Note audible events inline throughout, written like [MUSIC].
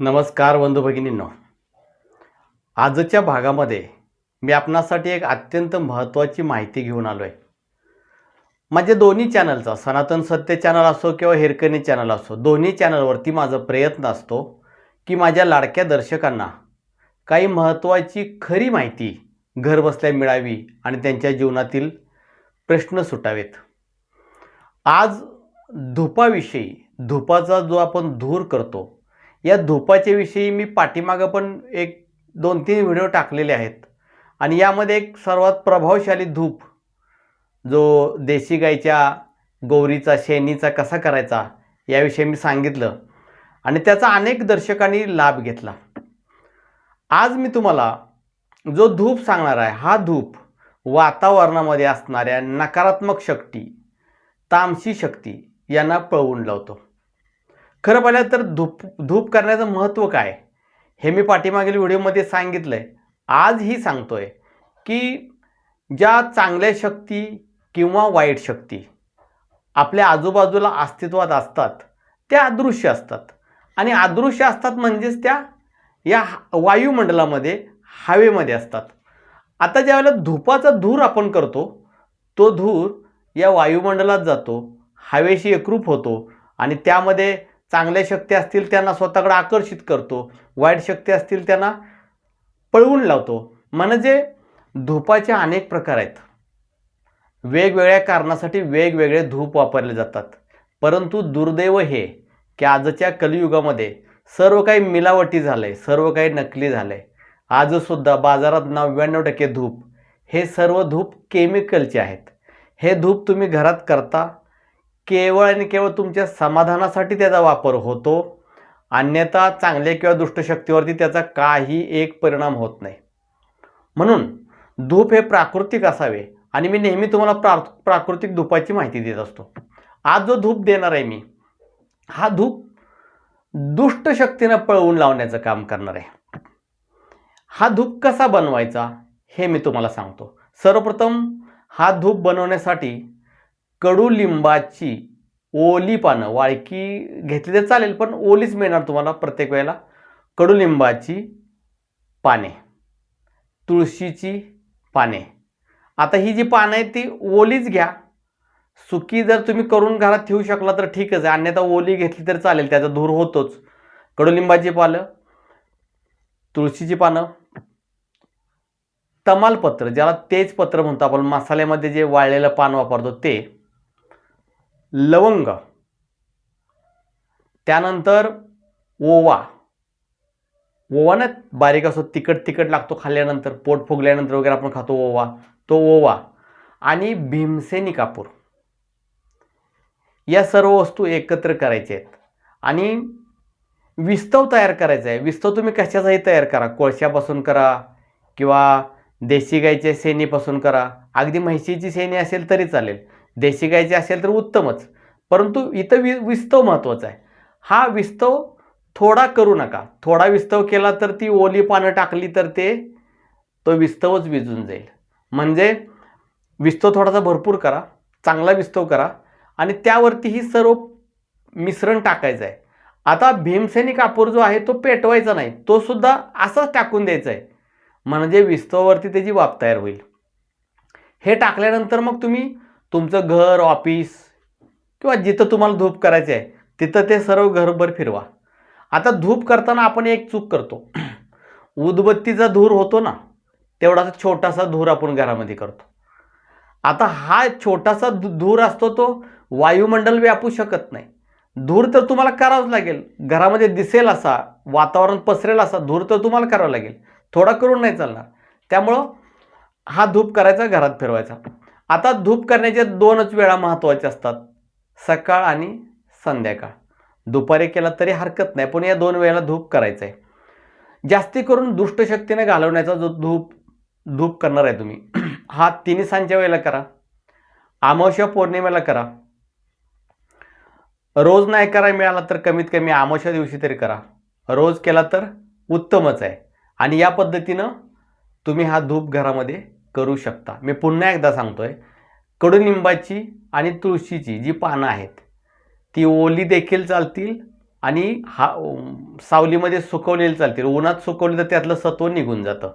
नमस्कार बंधू भगिनींनो. आजच्या भागामध्ये मी आपणासाठी एक अत्यंत महत्त्वाची माहिती घेऊन आलो आहे माझे दोन्ही चॅनलचा सनातन सत्य चॅनल असो किंवा हिरकणी चॅनल असो दोन्ही चॅनलवरती माझा प्रयत्न असतो की माझ्या लाडक्या दर्शकांना काही महत्त्वाची खरी माहिती घरबसल्या मिळावी आणि त्यांच्या जीवनातील प्रश्न सुटावेत. आज धुपाविषयी धुपाचा जो आपण धूर करतो या धुपाच्या विषयी मी पाठीमागं पण एक दोन तीन व्हिडिओ टाकलेले आहेत. आणि यामध्ये एक सर्वात प्रभावशाली धूप जो देशी गाईच्या गौरीचा शेणीचा कसा करायचा याविषयी मी सांगितलं आणि त्याचा अनेक दर्शकांनी लाभ घेतला. आज मी तुम्हाला जो धूप सांगणार आहे हा धूप वातावरणामध्ये असणाऱ्या नकारात्मक शक्ती तामसी शक्ती यांना पळवून लावतो. खरं पाहिलं तर धूप धूप करण्याचं महत्त्व काय? हे मी पाठीमागील व्हिडिओमध्ये सांगितलं आहे आजही सांगतो आहे की ज्या चांगल्या शक्ती किंवा वाईट शक्ती आपल्या आजूबाजूला अस्तित्वात असतात त्या अदृश्य असतात. आणि अदृश्य असतात म्हणजेच त्या या वायुमंडलामध्ये हवेमध्ये असतात. आता ज्यावेळेला धुपाचा धूर आपण करतो तो धूर या वायुमंडलात जातो हवेशी एकरूप होतो आणि त्यामध्ये चांगल्या शक्ती असतील त्यांना स्वतःकडे आकर्षित करतो. वाईट शक्ती असतील त्यांना पळवून लावतो. म्हणजे धूपाचे अनेक प्रकार आहेत. वेगवेगळ्या कारणासाठी वेगवेगळे धूप वापरले जातात. परंतु दुर्दैव हे की आजच्या कलियुगामध्ये सर्व काही मिलावटी झालं आहे सर्व काही नकली झालं आहे आजसुद्धा बाजारात नव्याण्णव टक्के धूप. हे सर्व धूप केमिकलचे आहेत. हे धूप तुम्ही घरात करता केवळ आणि केवळ तुमच्या समाधानासाठी त्याचा वापर होतो. अन्यथा चांगल्या किंवा दुष्टशक्तीवरती त्याचा काही एक परिणाम होत नाही. म्हणून धूप हे प्राकृतिक असावे आणि मी नेहमी तुम्हाला प्रा प्राकृतिक धूपाची माहिती देत असतो. आज जो धूप देणार आहे मी हा धूप दुष्ट शक्तीनं पळवून लावण्याचं काम करणार आहे. हा धूप कसा बनवायचा हे मी तुम्हाला सांगतो. सर्वप्रथम हा धूप बनवण्यासाठी कडुलिंबाची ओली पानं. वाळकी घेतली तर चालेल पण ओलीच मिळणार तुम्हाला प्रत्येक वेळेला. कडुलिंबाची पाने. तुळशीची पाने. आता ही जी पानं आहेत ती ओलीच घ्या. सुकी जर तुम्ही करून घरात ठेवू शकला तर ठीकच आहे. अन्यथा ओली घेतली तर चालेल त्याचा धूर होतोच. कडुलिंबाची पानं तुळशीची पानं तमालपत्र ज्याला तेजपत्र म्हणतो आपण मसाल्यामध्ये जे वाळलेलं पान वापरतो ते. लवंग त्यानंतर ओवा. ओवा ना बारीक असो तिखट तिखट लागतो खाल्ल्यानंतर पोट फुगल्यानंतर वगैरे आपण खातो ओवा. तो ओवा आणि भीमसेनी कापूर या सर्व वस्तू एकत्र करायच्या आहेत. आणि विस्तव तयार करायचा आहे. विस्तव तुम्ही कशाचाही तयार करा. कोळशापासून करा किंवा देशी गाईच्या शेणीपासून करा. अगदी म्हैशीची शेणी असेल तरी चालेल. देशी गायचे असेल तर उत्तमच. परंतु इथं वि विस्तव महत्त्वाचा आहे. हा विस्तव थोडा करू नका. थोडा विस्तव केला तर ती ओली पानं टाकली तर ते तो विस्तवच विजून जाईल. म्हणजे विस्तव थोडासा भरपूर करा चांगला विस्तव करा आणि त्यावरती ही सर्व मिश्रण टाकायचं आहे. आता भीमसेनी कापूर जो आहे तो पेटवायचा नाही. तो सुद्धा असाच टाकून द्यायचा आहे. म्हणजे विस्तवावरती त्याची वाफ तयार होईल. हे टाकल्यानंतर मग तुम्ही तुमचं घर ऑफिस किंवा जिथं तुम्हाला धूप करायचे आहे तिथं ते सर्व घरभर फिरवा. आता धूप करताना आपण एक चूक करतो. [CLEARS THROAT] उदबत्तीचा धूर होतो ना तेवढासा छोटासा धूर आपण घरामध्ये करतो. आता हा छोटासा धू- धूर असतो तो वायुमंडल व्यापू शकत नाही. धूर तर तुम्हाला करावंच लागेल. घरामध्ये दिसेल असा वातावरण पसरेल असा धूर तर तुम्हाला करावा लागेल. थोडा करून नाही चालणार. त्यामुळं हा धूप करायचा घरात फिरवायचा. आता धूप करण्याच्या दोनच वेळा महत्त्वाच्या असतात. सकाळ आणि संध्याकाळ. दुपारी केला तरी हरकत नाही पण या दोन वेळेला धूप करायचं आहे जास्ती करून दुष्टशक्तीने घालवण्याचा जो धूप धूप करणार आहे तुम्ही [CLEARS THROAT] हा तिन्ही सांच्या वेळेला करा. अमावस्या पौर्णिमेला करा. रोज नाही करायला मिळाला तर कमीत कमी अमावस्या दिवशी तरी करा. रोज केला तर उत्तमच आहे. आणि या पद्धतीनं तुम्ही हा धूप घरामध्ये करू शकता. मी पुन्हा एकदा सांगतोय कडुनिंबाची आणि तुळशीची जी पानं आहेत ती ओली देखील चालतील आणि हा सावलीमध्ये सुकवलेली चालतील. उन्हात सुकवली तर त्यातलं सत्व निघून जातं.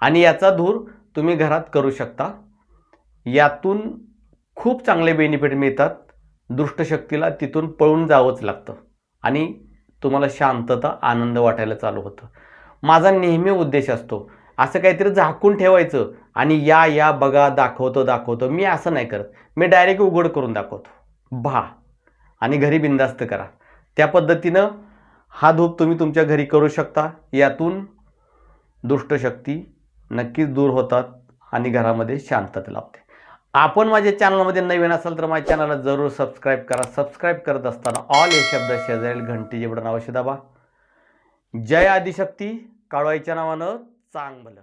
आणि याचा धूर तुम्ही घरात करू शकता. यातून खूप चांगले बेनिफिट मिळतात. दृष्टशक्तीला तिथून पळून जावंच लागतं आणि तुम्हाला शांतता आनंद वाटायला चालू होतं. माझा नेहमी उद्देश असतो असं काहीतरी झाकून ठेवायचं आणि या या बघा दाखवतो दाखवतो. मी असं नाही करत. मी डायरेक्ट उघड करून दाखवतो. भा. आणि घरी बिंदास्त करा. त्या पद्धतीनं हा धूप तुम्ही तुमच्या घरी करू शकता. यातून दुष्टशक्ती नक्कीच दूर होतात आणि घरामध्ये शांतता लाभते. आपण माझ्या चॅनलमध्ये नवीन असाल तर माझ्या चॅनलला जरूर सबस्क्राईब करा. सबस्क्राईब करत असताना ऑल हे शब्द शेजारील घंटी जेवढं नाव दाबा. जय आदिशक्ती. काळवाईच्या नावानं चांगलं